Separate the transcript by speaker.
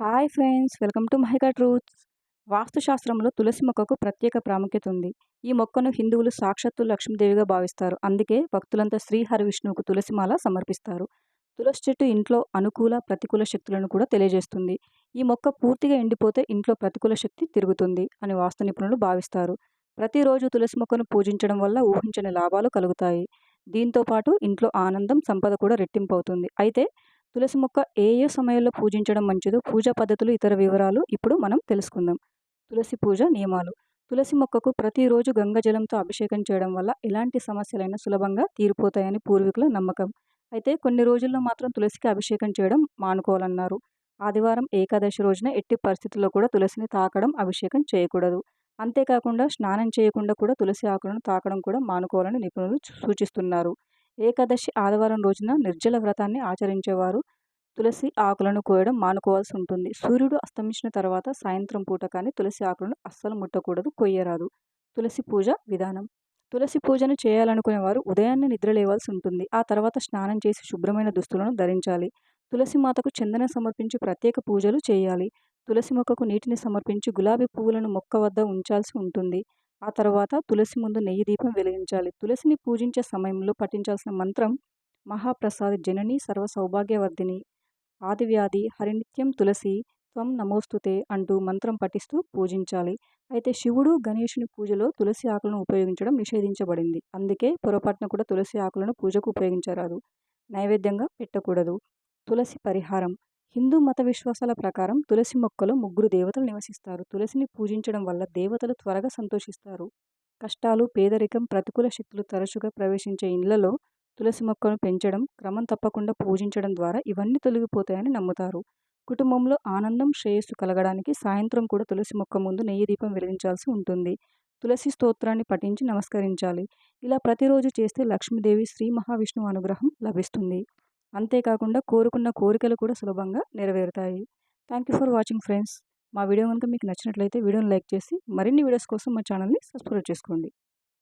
Speaker 1: Hi friends welcome to Mahika truths. వాస్తుశాస్త్రంలో తులసి మొక్కకు ప్రత్యేక ప్రాముఖ్యత ఉంది. ఈ మొక్కను హిందువులు సాక్షాత్తు లక్ష్మీదేవిగా భావిస్తారు. అందుకే భక్తులంతా శ్రీహరి విష్ణువుకు తులసిమాల సమర్పిస్తారు. తులసి చెట్టు ఇంట్లో అనుకూల ప్రతికూల శక్తులను కూడా తెలియజేస్తుంది. ఈ మొక్క పూర్తిగా ఎండిపోతే ఇంట్లో ప్రతికూల శక్తి తిరుగుతుంది అని వాస్తు నిపుణులు భావిస్తారు. ప్రతిరోజు తులసి మొక్కను పూజించడం వల్ల ఊహించని లాభాలు కలుగుతాయి. దీంతో పాటు ఇంట్లో ఆనందం సంపద కూడా రెట్టింపు అవుతుంది అయితే తులసి మొక్క ఏ ఏ సమయంలో పూజించడం మంచిదో పూజా పద్ధతులు ఇతర వివరాలు ఇప్పుడు మనం తెలుసుకుందాం. తులసి పూజ నియమాలు. తులసి మొక్కకు ప్రతిరోజు గంగజలంతో అభిషేకం చేయడం వల్ల ఎలాంటి సమస్యలైనా సులభంగా తీరిపోతాయని పూర్వీకుల నమ్మకం. అయితే కొన్ని రోజుల్లో మాత్రం తులసికి అభిషేకం చేయడం మానుకోవాలన్నారు. ఆదివారం ఏకాదశి రోజున ఎట్టి పరిస్థితుల్లో కూడా తులసిని తాకడం అభిషేకం చేయకూడదు. అంతేకాకుండా స్నానం చేయకుండా కూడా తులసి ఆకులను తాకడం కూడా మానుకోవాలని నిపుణులు సూచిస్తున్నారు. ఏకాదశి ఆదివారం రోజున నిర్జల వ్రతాన్ని ఆచరించేవారు. తులసి ఆకులను కోయడం మానుకోవాల్సి ఉంటుంది. సూర్యుడు అస్తమించిన తర్వాత సాయంత్రం పూట కానీ తులసి ఆకులను అస్సలు ముట్టకూడదు కొయ్యరాదు. తులసి పూజ విధానం. తులసి పూజను చేయాలనుకునే వారు ఉదయాన్నే నిద్ర లేవాల్సి ఉంటుంది. ఆ తర్వాత స్నానం చేసి శుభ్రమైన దుస్తులను ధరించాలి. తులసి మాతకు చందన సమర్పించి ప్రత్యేక పూజలు చేయాలి. తులసి మొక్కకు నీటిని సమర్పించి గులాబీ పువ్వులను మొక్క వద్ద ఉంచాల్సి ఉంటుంది. ఆ తర్వాత తులసి ముందు నెయ్యి దీపం వెలిగించాలి. తులసిని పూజించే సమయంలో పఠించాల్సిన మంత్రం మహాప్రసాద్ జనని సర్వ సౌభాగ్యవర్ధిని. ఆదివ్యాధి హరినిత్యం తులసి త్వం నమోస్తుతే అంటూ మంత్రం పఠిస్తూ పూజించాలి. అయితే శివుడు గణేషుని పూజలో తులసి ఆకులను ఉపయోగించడం నిషేధించబడింది. అందుకే పొరపాటున కూడా తులసి ఆకులను పూజకు ఉపయోగించరాదు. నైవేద్యంగా పెట్టకూడదు. తులసి పరిహారం. హిందూ మత విశ్వాసాల ప్రకారం తులసి మొక్కలో ముగ్గురు దేవతలు నివసిస్తారు. తులసిని పూజించడం వల్ల దేవతలు త్వరగా సంతోషిస్తారు. కష్టాలు పేదరికం ప్రతికూల శక్తులు తరచుగా ప్రవేశించే ఇళ్ళలో తులసి మొక్కను పెంచడం క్రమం తప్పకుండా పూజించడం ద్వారా ఇవన్నీ తొలగిపోతాయని నమ్ముతారు. కుటుంబంలో ఆనందం శ్రేయస్సు కలగడానికి సాయంత్రం కూడా తులసి మొక్క ముందు నెయ్యి దీపం వెలిగించాల్సి ఉంటుంది. తులసి స్తోత్రాన్ని పఠించి నమస్కరించాలి. ఇలా ప్రతిరోజు చేస్తే లక్ష్మీదేవి శ్రీ మహావిష్ణువు అనుగ్రహం లభిస్తుంది. అంతేకాకుండా కోరుకున్న కోరికలు కూడా సులభంగా నెరవేరుతాయి. Thank you for watching friends. మా వీడియో కనుక మీకు నచ్చినట్లయితే వీడియోని లైక్ చేసి మరిన్ని వీడియోస్ కోసం మా ఛానల్ని సబ్స్క్రైబ్ చేసుకోండి.